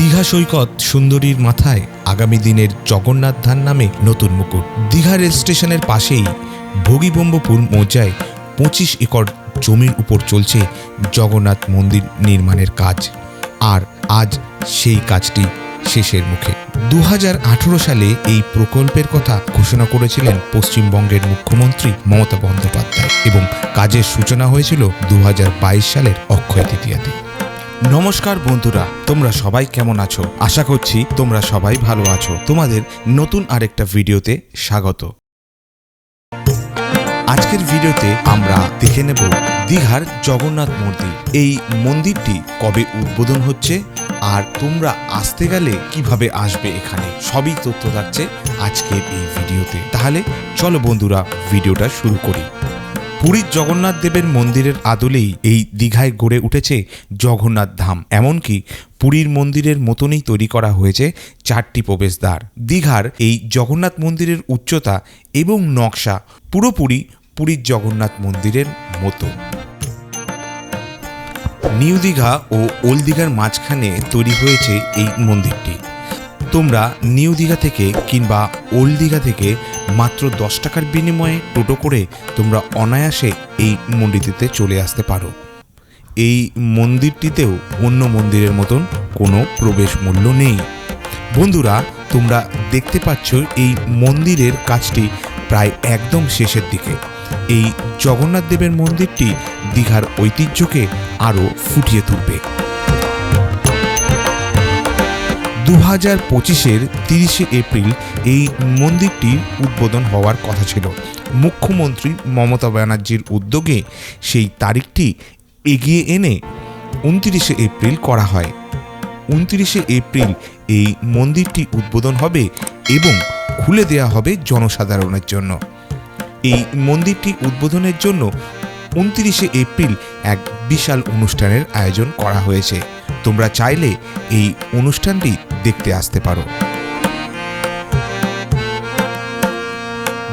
দীঘা সৈকত সুন্দরীর মাথায় আগামী দিনের জগন্নাথ ধান নামে নতুন মুকুট। দীঘা রেল স্টেশনের পাশেই ভোগীবম্বপুর মৌজায় পঁচিশ একর জমির উপর চলছে জগন্নাথ মন্দির নির্মাণের কাজ। আর আজ সেই কাজটি শেষের মুখে। দু হাজার আঠারো সালে এই প্রকল্পের কথা ঘোষণা করেছিলেন পশ্চিমবঙ্গের মুখ্যমন্ত্রী মমতা বন্দ্যোপাধ্যায় এবং কাজের সূচনা হয়েছিল দু হাজার বাইশ সালের অক্ষয় তৃতীয়াতে। নমস্কার বন্ধুরা, তোমরা সবাই কেমন আছো? আশা করছি তোমরা সবাই ভালো আছো। তোমাদের নতুন আরেকটা ভিডিওতে স্বাগত। আজকের ভিডিওতে আমরা দেখে নেব দীঘার জগন্নাথ মন্দির। এই মন্দিরটি কবে উদ্বোধন হচ্ছে আর তোমরা আসতে গেলে কীভাবে আসবে এখানে, সবই তথ্য থাকছে আজকের এই ভিডিওতে। তাহলে চলো বন্ধুরা, ভিডিওটা শুরু করি। পুরীর জগন্নাথ দেবের মন্দিরের আদলেই এই দীঘায় গড়ে উঠেছে জগন্নাথ ধাম। এমনকি পুরীর মন্দিরের মতনই তৈরি করা হয়েছে চারটি প্রবেশদ্বার। দীঘার এই জগন্নাথ মন্দিরের উচ্চতা এবং নকশা পুরোপুরি পুরীর জগন্নাথ মন্দিরের মতো। নিউ দীঘা ও ওল্ড দীঘার মাঝখানে তৈরি হয়েছে এই মন্দিরটি। তোমরা নিউ দীঘা থেকে কিংবা ওল্ড দীঘা থেকে মাত্র দশ টাকার বিনিময়ে টোটো করে তোমরা অনায়াসে এই মন্দিরটিতে চলে আসতে পারো। এই মন্দিরটিতেও অন্য মন্দিরের মতন কোনো প্রবেশ মূল্য নেই। বন্ধুরা, তোমরা দেখতে পাচ্ছ এই মন্দিরের কাজটি প্রায় একদম শেষের দিকে। এই জগন্নাথ দেবের মন্দিরটি দীঘার ঐতিহ্যকে আরও ফুটিয়ে তুলবে। দু হাজার পঁচিশের তিরিশে এপ্রিল এই মন্দিরটির উদ্বোধন হওয়ার কথা ছিল। মুখ্যমন্ত্রী মমতা ব্যানার্জির উদ্যোগে সেই তারিখটি এগিয়ে এনে উনত্রিশে এপ্রিল করা হয়। উনত্রিশে এপ্রিল এই মন্দিরটি উদ্বোধন হবে এবং খুলে দেওয়া হবে জনসাধারণের জন্য। এই মন্দিরটি উদ্বোধনের জন্য উনত্রিশে এপ্রিল এক বিশাল অনুষ্ঠানের আয়োজন করা হয়েছে। তোমরা চাইলে এই অনুষ্ঠানটি দেখতে আসতে পারো।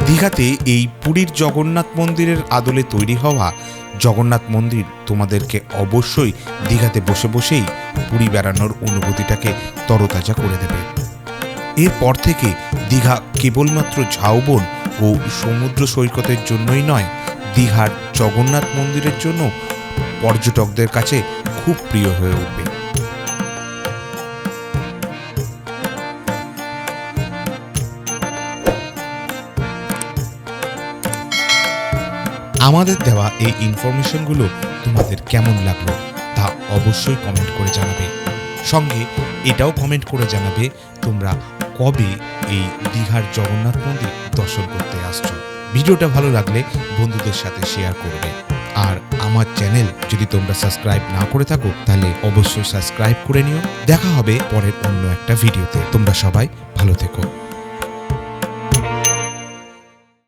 দীঘাতে এই পুরীর জগন্নাথ মন্দিরের আদলে তৈরি হওয়া জগন্নাথ মন্দির তোমাদেরকে অবশ্যই দীঘাতে বসে বসেই পুরী বেড়ানোর অনুভূতিটাকে তরতাজা করে দেবে। এরপর থেকে দীঘা কেবলমাত্র ঝাউবন ও সমুদ্র সৈকতের জন্যই নয়, দীঘার জগন্নাথ মন্দিরের জন্য পর্যটকদের কাছে খুব প্রিয় হয়ে উঠবে। আমাদের দেওয়া এই ইনফরমেশনগুলো তোমাদের কেমন লাগল তা অবশ্যই কমেন্ট করে জানাবে। সঙ্গে এটাও কমেন্ট করে জানাবে তোমরা কবে এই দীঘার জগন্নাথ মন্দির দর্শন করতে আসছো। ভিডিওটা ভালো লাগলে বন্ধুদের সাথে শেয়ার করবে। আর আমার চ্যানেল যদি তোমরা সাবস্ক্রাইব না করে থাকো, তাহলে অবশ্যই সাবস্ক্রাইব করে নিও। দেখা হবে পরের অন্য একটা ভিডিওতে। তোমরা সবাই ভালো থেকো।